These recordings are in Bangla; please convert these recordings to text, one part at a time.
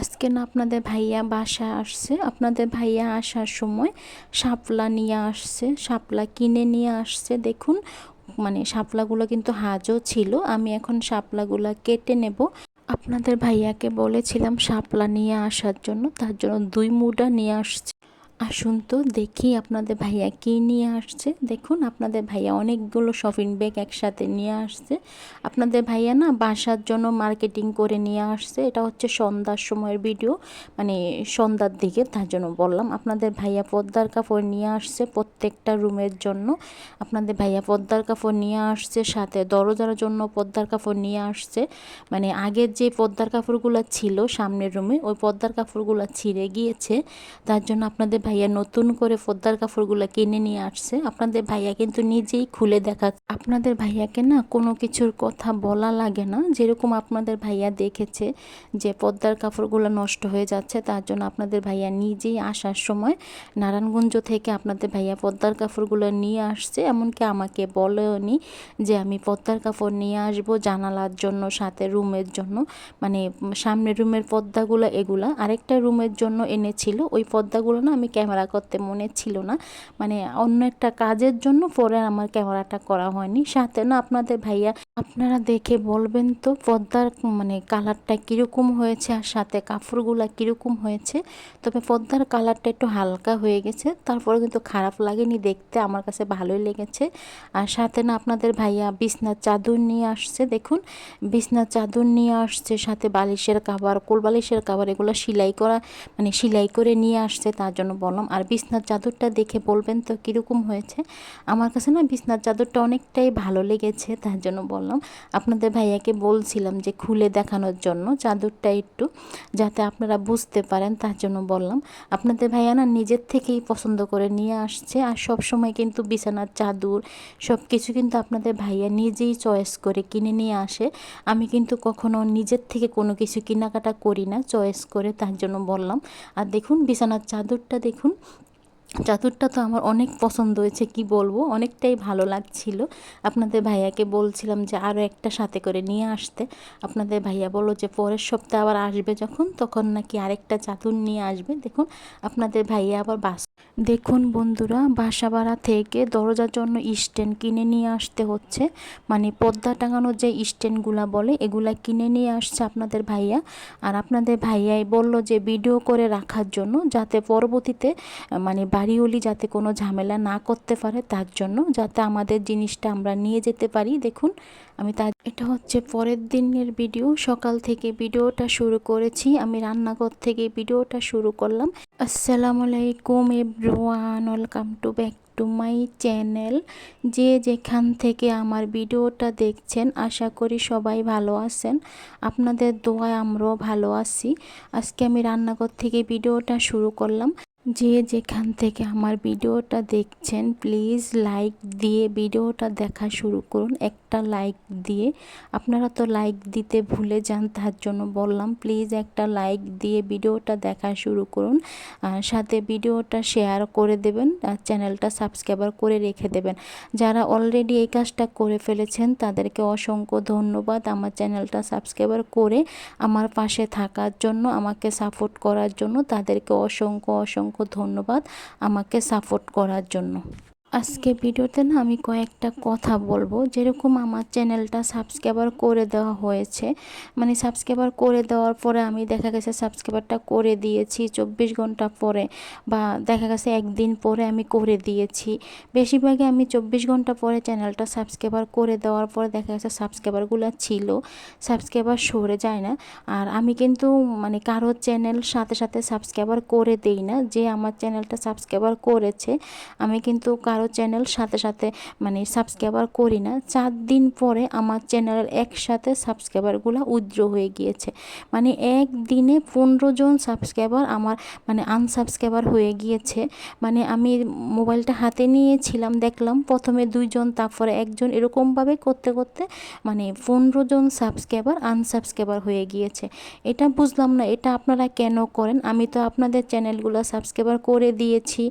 আজকে না আপনাদের ভাইয়া বাসা আসছে। আপনাদের ভাইয়া আসার সময় শাপলা নিয়ে আসছে। শাপলা কিনে নিয়ে আসছে, দেখুন। মানে শাপলাগুলো কিন্তু হাজও ছিল। আমি এখন শাপলাগুলো কেটে নেব। আপনাদের ভাইয়াকে বলেছিলাম শাপলা নিয়ে আসার জন্য। তার জন্য দুই মুডা নিয়ে আসছে। আসুন তো দেখি আপনাদের ভাইয়া কী নিয়ে আসছে। দেখুন, আপনাদের ভাইয়া অনেকগুলো শপিং ব্যাগ একসাথে নিয়ে আসছে। আপনাদের ভাইয়া না বাসার জন্য মার্কেটিং করে নিয়ে আসছে। এটা হচ্ছে সন্ধ্যার সময়ের ভিডিও মানে সন্ধ্যার দিকে, তার জন্য বললাম। আপনাদের ভাইয়া পদ্মার কাপড় নিয়ে আসছে প্রত্যেকটা রুমের জন্য। আপনাদের ভাইয়া পদ্মার কাপড় নিয়ে আসছে, সাথে দরজার জন্য পদ্মার কাপড় নিয়ে আসছে। মানে আগের যে পদ্মার কাপড়গুলো ছিল সামনের রুমে, ওই পদ্মার কাপড়গুলো ছিঁড়ে গিয়েছে। তার জন্য আপনাদের ভাইয়া নতুন করে পদ্মার কাপড়গুলো কিনে নিয়ে আসছে। আপনাদের ভাইয়া কিন্তু নিজেই খুলে দেখা আপনাদের ভাইয়াকে না কোনো কিছুর কথা বলা লাগে না। যেরকম আপনাদের ভাইয়া দেখেছে যে পদ্মার কাপড়গুলো নষ্ট হয়ে যাচ্ছে, তার জন্য আপনাদের ভাইয়া নিজেই আসার সময় নারায়ণগঞ্জ থেকে আপনাদের ভাইয়া পদ্মার কাপড়গুলো নিয়ে আসছে। এমনকি আমাকে বলেওনি যে আমি পদ্মার কাপড় নিয়ে আসব জানালার জন্য, সাথে রুমের জন্য মানে সামনের রুমের পর্দাগুলো এগুলা। আরেকটা রুমের জন্য এনেছিল, ওই পর্দাগুলো না আমি ক্যামেরা করতে মনে ছিল না। মানে অন্য একটা কাজের জন্য পরে আমার ক্যামেরাটা করা হয়নি। সাথে না আপনাদের ভাইয়া, আপনারা দেখে বলবেন তো পর্দার মানে কালারটা কীরকম হয়েছে আর সাথে কাপড়গুলো কীরকম হয়েছে। তবে পর্দার কালারটা একটু হালকা হয়ে গেছে, তারপরে কিন্তু খারাপ লাগেনি দেখতে, আমার কাছে ভালোই লেগেছে। আর সাথে না আপনাদের ভাইয়া বিছনার চাদর নিয়ে আসছে, দেখুন। বিছনার চাদর নিয়ে আসছে, সাথে বালিশের কাবার কোল বালিশের কাবার এগুলো সেলাই করা মানে সেলাই করে নিয়ে আসছে, তার জন্য বললাম, আর বিছনার চাদরটা দেখে বলবেন তো কীরকম হয়েছে? আমার কাছে না বিছনার চাদরটা অনেকটাই ভালো লেগেছে, তার জন্য বললাম, আপনাদের ভাইয়াকে বলছিলাম যে খুলে দেখানোর জন্য চাদরটা একটু, যাতে আপনারা বুঝতে পারেন। তার জন্য বললাম, আপনাদের ভাইয়া না নিজের থেকেই পছন্দ করে নিয়ে আসছে, আর সব সময় কিন্তু বিছানার চাদর সব কিছু কিন্তু আপনাদের ভাইয়া নিজেই চয়েস করে কিনে নিয়ে আসে। আমি কিন্তু কখনো নিজের থেকে কোনো কিছু কেনাকাটা করি না, চয়েস করে, তার জন্য বললাম, আর দেখুন বিছানার চাদরটা দেখুন দেখুন চাদরটা তো আমার অনেক পছন্দ হয়েছে, কি বলব? অনেকটাই ভালো লাগছিল। আপনাদের ভাইয়াকে বলছিলাম যে আরও একটা সাথে করে নিয়ে আসতে। আপনাদের ভাইয়া বলল যে পরের সপ্তাহে আবার আসবে যখন, তখন নাকি আরেকটা চাদর নিয়ে আসবে। দেখুন, আপনাদের ভাইয়া আবার বাস দেখুন বন্ধুরা বাসা ভাড়া থেকে দরজার জন্য স্ট্যান্ড কিনে নিয়ে আসতে হচ্ছে। মানে পর্দা টাঙানোর যে স্ট্যান্ডগুলা বলে, এগুলা কিনে নিয়ে আসছে আপনাদের ভাইয়া। আর আপনাদের ভাইয়াই বলল যে ভিডিও করে রাখার জন্য, যাতে পরবর্তীতে মানে বাড়িওলি যাতে কোনো ঝামেলা না করতে পারে, তার জন্য যাতে আমাদের জিনিসটা আমরা নিয়ে যেতে পারি। দেখুন, আমি তার এটা হচ্ছে পরের দিনের ভিডিও। সকাল থেকে ভিডিওটা শুরু করেছি। আমি রান্নাঘর থেকে ভিডিওটা শুরু করলাম। আসসালামু আলাইকুম everyone, welcome to back to my channel. যে যেখান থেকে আমার ভিডিওটা দেখছেন, আশা করি সবাই ভালো আছেন। আপনাদের দোয়ায় আমরাও ভালো আছি। আজকে আমি রান্নাঘর থেকে ভিডিওটা শুরু করলাম। যে যেখান থেকে আমার ভিডিওটা দেখছেন প্লিজ লাইক দিয়ে ভিডিওটা দেখা শুরু করুন। একটা লাইক দিয়ে। আপনারা তো লাইক দিতে ভুলে যান, তার জন্য বললাম প্লিজ একটা লাইক দিয়ে ভিডিওটা দেখা শুরু করুন। সাথে ভিডিওটা শেয়ার করে দেবেন, আর চ্যানেলটা সাবস্ক্রাইবার করে রেখে দেবেন। যারা অলরেডি এই কাজটা করে ফেলেছেন, তাদেরকে অসংখ্য ধন্যবাদ আমার চ্যানেলটা সাবস্ক্রাইবার করে আমার পাশে থাকার জন্য, আমাকে সাপোর্ট করার জন্য। তাদেরকে অসংখ্য অসংখ্য ধন্যবাদ আমাকে সাপোর্ট করার জন্য। আজকে ভিডিওতে না আমি কয়েকটা কথা বলব। যেরকম আমার চ্যানেলটা সাবস্ক্রাইবার করে দেওয়া হয়েছে মানে সাবস্ক্রাইবার করে দেওয়ার পরে আমি দেখা গেছে সাবস্ক্রাইবারটা করে দিয়েছি চব্বিশ ঘণ্টা পরে বা দেখা গেছে একদিন পরে আমি করে দিয়েছি। বেশিরভাগই আমি চব্বিশ ঘণ্টা পরে চ্যানেলটা সাবস্ক্রাইবার করে দেওয়ার পরে দেখা গেছে সাবস্ক্রাইবারগুলো ছিল, সাবস্ক্রাইবার সরে যায় না। আর আমি কিন্তু মানে কারোর চ্যানেল সাথে সাথে সাবস্ক্রাইবার করে দেই না, যে আমার চ্যানেলটা সাবস্ক্রাইবার করেছে, আমি কিন্তু কারও কারও চ্যানেল সাথে সাথে মানে সাবস্ক্রাইবার করি না। চার দিন পরে আমার চ্যানেলের একসাথে সাবস্ক্রাইবারগুলো উজ্জ্ব হয়ে গিয়েছে। মানে একদিনে পনেরো জন সাবস্ক্রাইবার আমার মানে আনসাবস্ক্রাইবার হয়ে গিয়েছে। মানে আমি মোবাইলটা হাতে নিয়েছিলাম, দেখলাম প্রথমে দুইজন, তারপরে একজন, এরকমভাবে করতে করতে মানে পনেরো জন সাবস্ক্রাইবার আনসাবস্ক্রাইবার হয়ে গিয়েছে। এটা বুঝলাম না, এটা আপনারা কেন করেন? আমি তো আপনাদের চ্যানেলগুলো সাবস্ক্রাইবার করে দিয়েছি।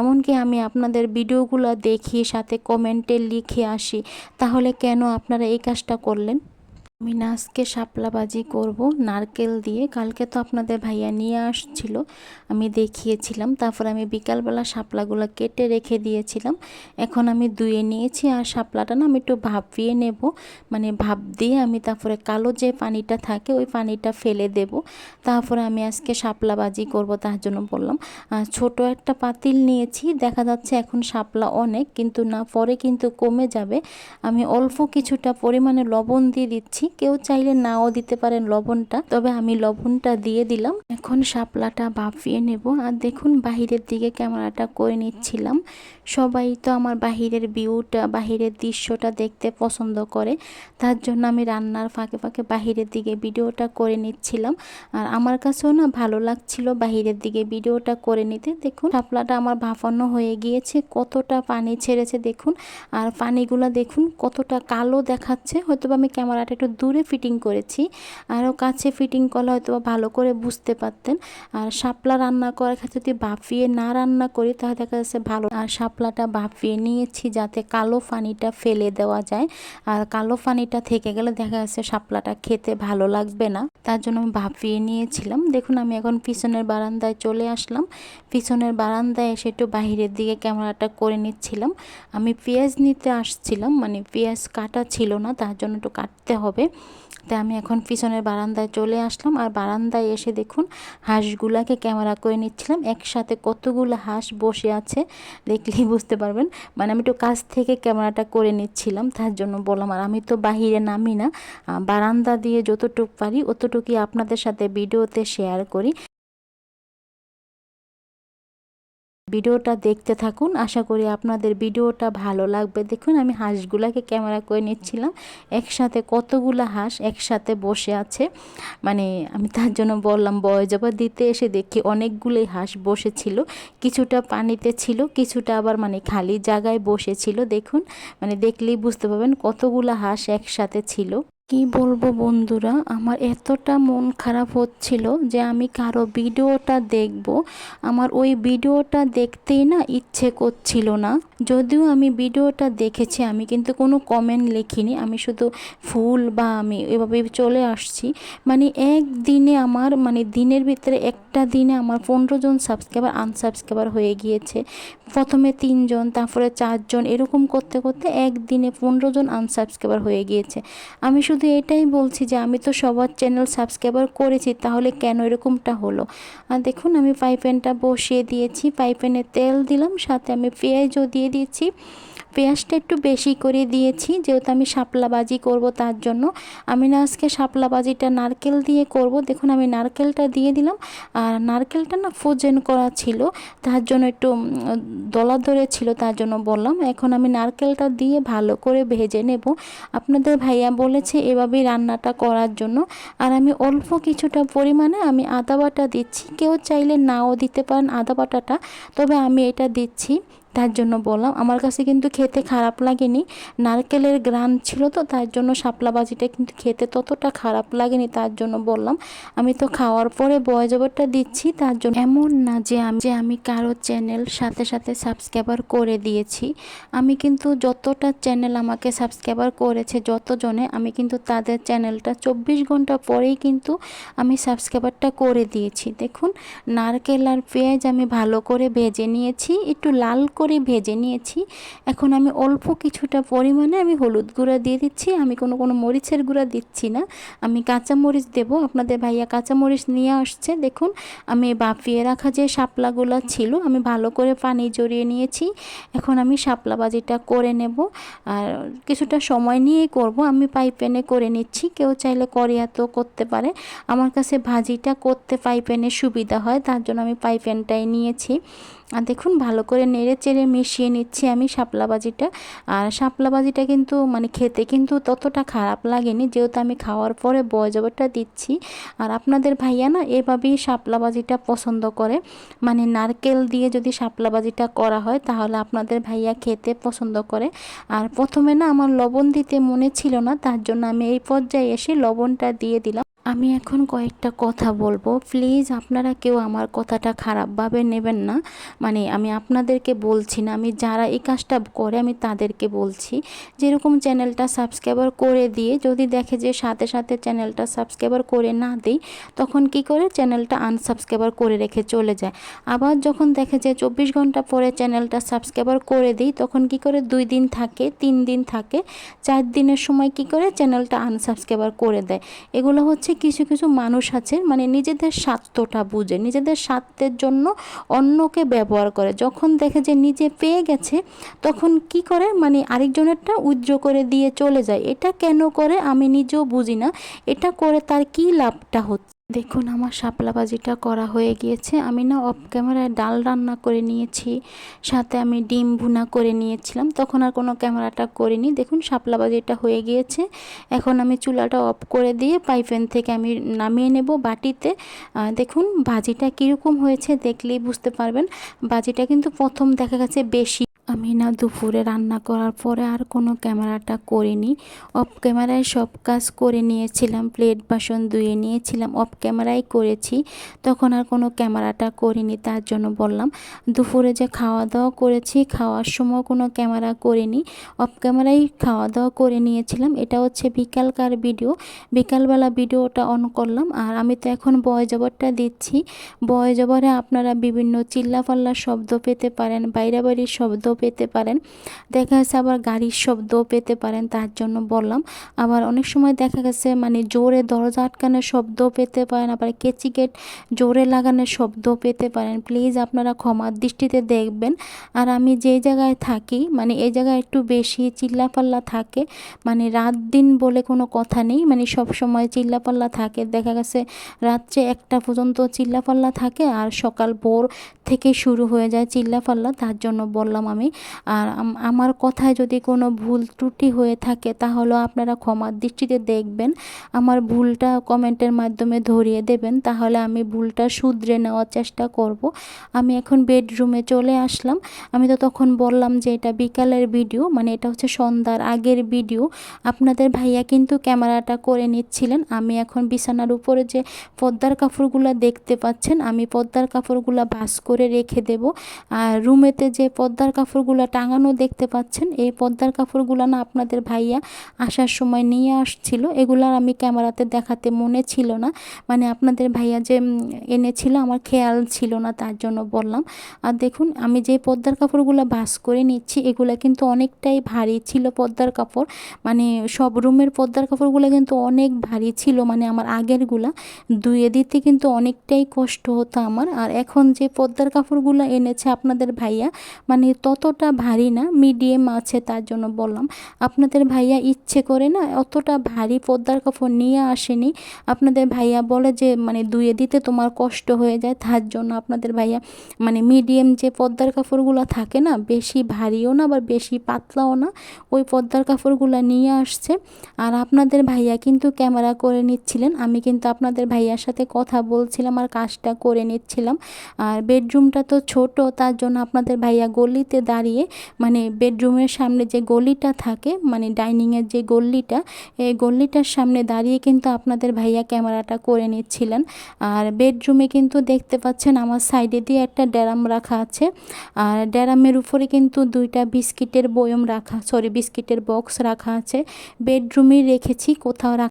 এমনকি আমি আপনাদের ভিডিওগুলো ভিডিওগুলো দেখি সাথে কমেন্টে লিখে আসি তাহলে কেন আপনারা এই কাজটা করলেন? আমি না আজকে শাপলা বাজি করব, নারকেল দিয়ে। কালকে তো আপনাদের ভাইয়া নিয়ে আসছিল, আমি দেখিয়েছিলাম। তারপর আমি বিকালবেলা শাপলাগুলো কেটে রেখে দিয়েছিলাম। এখন আমি ধুয়ে নিয়েছি আর শাপলাটা না আমি একটু ভাপিয়ে নেব। মানে ভাপ দিয়ে আমি তারপরে কালো যে পানিটা থাকে, ওই পানিটা ফেলে দেব। তারপরে আমি আজকে শাপলা বাজি করব তার জন্য বললাম। ছোট একটা পাতিল নিয়েছি, দেখা যাচ্ছে এখন শাপলা অনেক, কিন্তু না, পরে কিন্তু কমে যাবে। আমি অল্প কিছুটা পরিমাণে লবণ দিয়ে দিচ্ছি। কেউ চাইলে নাও দিতে পারেন লবণটা। তবে আমি লবণটা দিয়ে দিলাম। এখন শাপলাটা বাফিয়ে নেব। আর দেখুন, বাহিরের দিকে ক্যামেরাটা করে নিচ্ছিলাম। সবাই তো আমার বাহিরের ভিউটা, বাহিরের দৃশ্যটা দেখতে পছন্দ করে। তার জন্য আমি রান্নার ফাঁকে ফাঁকে বাহিরের দিকে ভিডিওটা করে নিচ্ছিলাম। আর আমার কাছেও না ভালো লাগছিল বাহিরের দিকে ভিডিওটা করে নিতে। দেখুন, শাপলাটা আমার ভাফানো হয়ে গিয়েছে। কতটা পানি ছেড়েছে, দেখুন। আর পানিগুলো দেখুন, কতটা কালো দেখাচ্ছে। হয়তো আমি ক্যামেরাটা একটু দূরে ফিটিং করেছি। আরও কাছে ফিটিং করলে হয়তো ভালো করে বুঝতে পারতেন। আর শাপলা রান্না করার ক্ষেত্রে যদি বাফিয়ে না রান্না করি, তাহলে দেখা যাচ্ছে ভালো। আর শাপলাটা বাফিয়ে নিয়েছি যাতে কালো ফানিটা ফেলে দেওয়া যায়। আর কালো ফানিটা থেকে গেলে দেখা যাচ্ছে শাপলাটা খেতে ভালো লাগবে না। তার জন্য আমি ভাপিয়ে নিয়েছিলাম। দেখুন, আমি এখন পিছনের বারান্দায় চলে আসলাম। পিছনের বারান্দায় এসে একটু বাহিরের দিকে ক্যামেরাটা করে নিচ্ছিলাম। আমি পেঁয়াজ নিতে আসছিলাম। মানে পেঁয়াজ কাটা ছিল না, তার জন্য একটু কাটতে হবে। তাই আমি এখন পিছনের বারান্দায় চলে আসলাম আর বারান্দায় এসে দেখুন হাঁসগুলাকে ক্যামেরা করে নিচ্ছিলাম। একসাথে কতগুলো হাঁস বসে আছে দেখলেই বুঝতে পারবেন। মানে আমি একটু কাছ থেকে ক্যামেরাটা করে নিচ্ছিলাম, তার জন্য বললাম, আর আমি তো বাহিরে নামি না বারান্দা দিয়ে যতটুকু পারি, অতটুকুই আপনাদের সাথে ভিডিওতে শেয়ার করি। ভিডিওটা দেখতে থাকুন। আশা করি আপনাদের ভিডিওটা ভালো লাগবে। দেখুন, আমি হাঁসগুলাকে ক্যামেরা করে নিচ্ছিলাম। একসাথে কতগুলো হাঁস একসাথে বসে আছে। মানে আমি তার জন্য বললাম বয়জবা দিতে এসে দেখি অনেকগুলোই হাঁস বসেছিল। কিছুটা পানিতে ছিল, কিছুটা আবার মানে খালি জায়গায় বসেছিল। দেখুন মানে দেখলেই বুঝতে পারবেন কতগুলো হাঁস একসাথে ছিল। কি বলব বন্ধুরা? আমার এতটা মন খারাপ হচ্ছিল যে আমি কারও ভিডিওটা দেখব। আমার ওই ভিডিওটা দেখতেই না ইচ্ছে করছিল না। যদিও আমি ভিডিওটা দেখেছি, আমি কিন্তু কোনো কমেন্ট লিখিনি, আমি শুধু ফুল বা আমি এভাবে চলে আসছি। মানে একদিনে আমার মানে দিনের ভিতরে একটা দিনে আমার পনেরো জন সাবস্ক্রাইবার আনসাবস্ক্রাইবার হয়ে গিয়েছে। প্রথমে তিনজন, তারপরে চারজন, এরকম করতে করতে একদিনে পনেরো জন আনসাবস্ক্রাইবার হয়ে গিয়েছে। আমি শুধু এটাই বলছি যে, আমি তো সবার চ্যানেল সাবস্ক্রাইবার করেছি, তাহলে কেন এরকমটা হলো? আর দেখুন, আমি পাইপেনটা বসিয়ে দিয়েছি পাইপেনে তেল দিলাম, সাথে আমি পেঁয়াজও দিয়ে দিয়েছি পেঁয়াজটা একটু বেশি করে দিয়েছি, যেহেতু আমি শাপলা বাজি করব তার জন্য। আমি না আজকে শাপলা বাজিটা নারকেল দিয়ে করব। দেখুন আমি নারকেলটা দিয়ে দিলাম। আর নারকেলটা না ফোজেন করা ছিল, তার জন্য একটু দলা ধরে ছিল তার জন্য বললাম। এখন আমি নারকেলটা দিয়ে ভালো করে ভেজে নেব। আপনাদের ভাইয়া বলেছে এভাবেই রান্নাটা করার জন্য। আর আমি অল্প কিছুটা পরিমাণে আমি আদা বাটা দিচ্ছি। কেউ চাইলে নাও দিতে পারেন আদা বাটাটা, তবে আমি এটা দিচ্ছি। তার জন্য বললাম। আমার কাছে কিন্তু খেতে খারাপ লাগেনি। নারকেলের গ্রাম ছিল তো, তার জন্য শাপলা বাজিটা কিন্তু খেতে ততটা খারাপ লাগেনি তার জন্য বললাম। আমি তো খাওয়ার পরে বয়জবরটা দিচ্ছি, তার জন্য এমন না যে আমি যে আমি কারও চ্যানেল সাথে সাথে সাবস্ক্রাইবার করে দিয়েছি। আমি কিন্তু যতটা চ্যানেল আমাকে সাবস্ক্রাইবার করেছে যতজনে, আমি কিন্তু তাদের চ্যানেলটা চব্বিশ ঘণ্টা পরেই কিন্তু আমি সাবস্ক্রাইবারটা করে দিয়েছি। দেখুন, নারকেল আর পেঁয়াজ আমি ভালো করে ভেজে নিয়েছি। একটু লাল করে ভেজে নিয়েছি। এখন আমি অল্প কিছুটা পরিমাণে আমি হলুদ গুঁড়া দিয়ে দিচ্ছি। আমি কোনো কোনো মরিচের গুঁড়া দিচ্ছি না। আমি কাঁচা মরিচ দেবো। আপনাদের ভাইয়া কাঁচা মরিচ নিয়ে আসছে। দেখুন, আমি বাফিয়ে রাখা যে শাপলাগুলো ছিল, আমি ভালো করে পানি জড়িয়ে নিয়েছি। এখন আমি শাপলা বাজিটা করে নেব। আর কিছুটা সময় নিয়েই করব। আমি পাইপেনে করে নিচ্ছি। কেউ চাইলে করিয়াতেও করতে পারে। আমার কাছে ভাজিটা করতে পাইপেনে সুবিধা হয়। তার জন্য আমি পাইপেনটাই নিয়েছি। আর দেখুন, ভালো করে নেড়ে চেড়ে মিশিয়ে নিচ্ছি আমি শাপলা বাজিটা আর শাপলা বাজিটা কিন্তু মানে খেতে কিন্তু ততটা খারাপ লাগেনি, যেহেতু আমি খাওয়ার পরে বয়জবরটা দিচ্ছি। আর আপনাদের ভাইয়া না এভাবেই শাপলা বাজিটা পছন্দ করে। মানে নারকেল দিয়ে যদি শাপলা বাজিটা করা হয়, তাহলে আপনাদের ভাইয়া খেতে পছন্দ করে। আর প্রথমে না আমার লবণ দিতে মনে ছিল না, তার জন্য আমি এই পর্যায়ে এসে লবণটা দিয়ে দিলাম। আমি এখন কয়েকটা কথা বলব। প্লিজ আপনারা কেউ আমার কথাটা খারাপভাবে নেবেন না। মানে আমি আপনাদেরকে বলছি না, আমি যারা এই কাজটা করে আমি তাদেরকে বলছি। যেরকম চ্যানেলটা সাবস্ক্রাইবার করে দিয়ে যদি দেখে যে সাথে সাথে চ্যানেলটা সাবস্ক্রাইবার করে না দিই, তখন কি করে? চ্যানেলটা আনসাবস্ক্রাইবার করে রেখে চলে যায়। আবার যখন দেখে যে চব্বিশ ঘণ্টা পরে চ্যানেলটা সাবস্ক্রাইবার করে দিই, তখন কি করে? দুই দিন থাকে, তিন দিন থাকে, চার দিনের সময় কি করে? চ্যানেলটা আনসাবস্ক্রাইবার করে দেয়। এগুলো হচ্ছে কিছু কিছু মানুষ আছে মানে নিজেদের স্বার্থটা বুঝে, নিজেদের স্বার্থের জন্য অন্যকে ব্যবহার করে। যখন দেখে যে নিজে পেয়ে গেছে, তখন কি করে? মানে আরেকজনেরটা উজ্জ্ব করে দিয়ে চলে যায়। এটা কেন করে আমি নিজেও বুঝি না। এটা করে তার কি লাভটা হচ্ছে? দেখুন, আমার শাপলা ভাজিটা করা হয়ে গিয়েছে। আমি না অফ ক্যামেরায় ডাল রান্না করে নিয়েছি, সাথে আমি ডিম ভুনা করে নিয়েছিলাম। তখন আর কোনো ক্যামেরাটা করিনি। দেখুন শাপলা ভাজিটা হয়ে গিয়েছে। এখন আমি চুলাটা অফ করে দিয়ে পাইপেন থেকে আমি নামিয়ে নেব বাটিতে। দেখুন ভাজিটা কীরকম হয়েছে দেখলেই বুঝতে পারবেন। ভাজিটা কিন্তু প্রথম দেখা গেছে বেশি আমি না দুপুরে রান্না করার পরে আর কোনো ক্যামেরাটা করিনি। অফ ক্যামেরায় সব কাজ করে নিয়েছিলাম, প্লেট বাসন ধুয়ে নিয়েছিলাম, অফ ক্যামেরায় করেছি। তখন আর কোনো ক্যামেরাটা করিনি, তার জন্য বললাম, দুপুরে যে খাওয়া দাওয়া করেছি, খাওয়ার সময় কোনো ক্যামেরা করিনি। অফ ক্যামেরায় খাওয়া দাওয়া করে নিয়েছিলাম, এটা হচ্ছে বিকালকার ভিডিও। বিকালবেলা ভিডিওটা অন করলাম, আর আমি তো এখন বয় জবরটা দিচ্ছি। বয় জবরে আপনারা বিভিন্ন চিল্লাপাল্লা শব্দ পেতে পারেন বাইরে বাড়ির শব্দ পেতে পারেন। দেখা গেছে আবার গাড়ির শব্দও পেতে পারেন, তার জন্য বললাম। আবার অনেক সময় দেখা গেছে মানে জোরে দরজা আটকানোর শব্দও পেতে পারেন, আবার কেচি গেট জোরে লাগানোর শব্দও পেতে পারেন। প্লিজ আপনারা ক্ষমার দৃষ্টিতে দেখবেন। আর আমি যে জায়গায় থাকি মানে এই জায়গায় একটু বেশি চিল্লাপাল্লা থাকে মানে রাত দিন বলে কোনো কথা নেই মানে সব সময় চিল্লাপাল্লা থাকে। দেখা গেছে রাত্রে একটা পর্যন্ত চিল্লাপাল্লা থাকে, আর সকাল ভোর থেকে শুরু হয়ে যায় চিল্লাপাল্লা, তার জন্য বললাম আমি। আর আমার কথায় যদি কোনো ভুল ত্রুটি হয়ে থাকে তাহলে আপনারা ক্ষমার দৃষ্টিতে দেখবেন। আমার ভুলটা কমেন্টের মাধ্যমে ধরিয়ে দেবেন, তাহলে আমি ভুলটা শুধরে নেওয়ার চেষ্টা করব। আমি এখন বেডরুমে চলে আসলাম। আমি তো তখন বললাম যে এটা বিকালের ভিডিও মানে এটা হচ্ছে সন্ধ্যার আগের ভিডিও। আপনাদের ভাইয়া কিন্তু ক্যামেরাটা করে নিচ্ছিলেন। আমি এখন বিছানার উপরে যে পর্দার কাপড়গুলো দেখতে পাচ্ছেন, আমি পর্দার কাপড়গুলো ভাস করে রেখে দেব। আর রুমেতে যে পর্দার কাপড়গুলো টাঙানো দেখতে পাচ্ছেন। এই পর্দার কাপড়গুলো না আপনাদের ভাইয়া আসার সময় নিয়ে আসছিল। এগুলো আমি ক্যামেরাতে দেখাতে মনে ছিল না। মানে আপনাদের ভাইয়া যে এনেছিল আমার খেয়াল ছিল না, তার জন্য বললাম। আর দেখুন, আমি যে পর্দার কাপড়গুলো ভাস করে নিচ্ছি, এগুলো কিন্তু অনেকটাই ভারী ছিল পর্দার কাপড়। মানে সব রুমের পর্দার কাপড়গুলো কিন্তু অনেক ভারী ছিল। মানে আমার আগেরগুলা ধুয়ে দিতে কিন্তু অনেকটাই কষ্ট হতো আমার। আর এখন যে পর্দার কাপড়গুলো এনেছে আপনাদের ভাইয়া মানে ততটা ভারী না মিডিয়াম আছে তার জন্য বললাম। আপনাদের ভাইয়া ইচ্ছে করে না অতটা ভারী পদ্মার কাপড় নিয়ে আসেনি। আপনাদের ভাইয়া বলে যে মানে ধুয়ে দিতে তোমার কষ্ট হয়ে যায়, তার জন্য আপনাদের ভাইয়া মানে মিডিয়াম যে পদ্মার কাপড়গুলো থাকে না, বেশি ভারীও না আবার বেশি পাতলাও না, ওই পদ্মার কাপড়গুলো নিয়ে আসছে। আর আপনাদের ভাইয়া কিন্তু ক্যামেরা করে নিচ্ছিলেন, আমি কিন্তু আপনাদের ভাইয়ার সাথে কথা বলছিলাম আর কাজটা করে নিচ্ছিলাম। আর বেডরুমটা তো ছোট, তার জন্য আপনাদের ভাইয়া গলিতে দাঁড়িয়ে মানে বেডরুমের সামনে যে গলিটা থাকে মানে ডাইনিংয়ের যে গল্লিটা এই গল্লিটার সামনে দাঁড়িয়ে কিন্তু আপনাদের ভাইয়া ক্যামেরাটা করে নিচ্ছিলেন। আর বেডরুমে কিন্তু দেখতে পাচ্ছেন আমার সাইডে দিয়ে একটা ড্যারাম রাখা আছে। আর ড্যারামের উপরে কিন্তু দুইটা বিস্কিটের বয়ম রাখা সরি বিস্কিটের বক্স রাখা আছে। বেডরুমে রেখেছি, কোথাও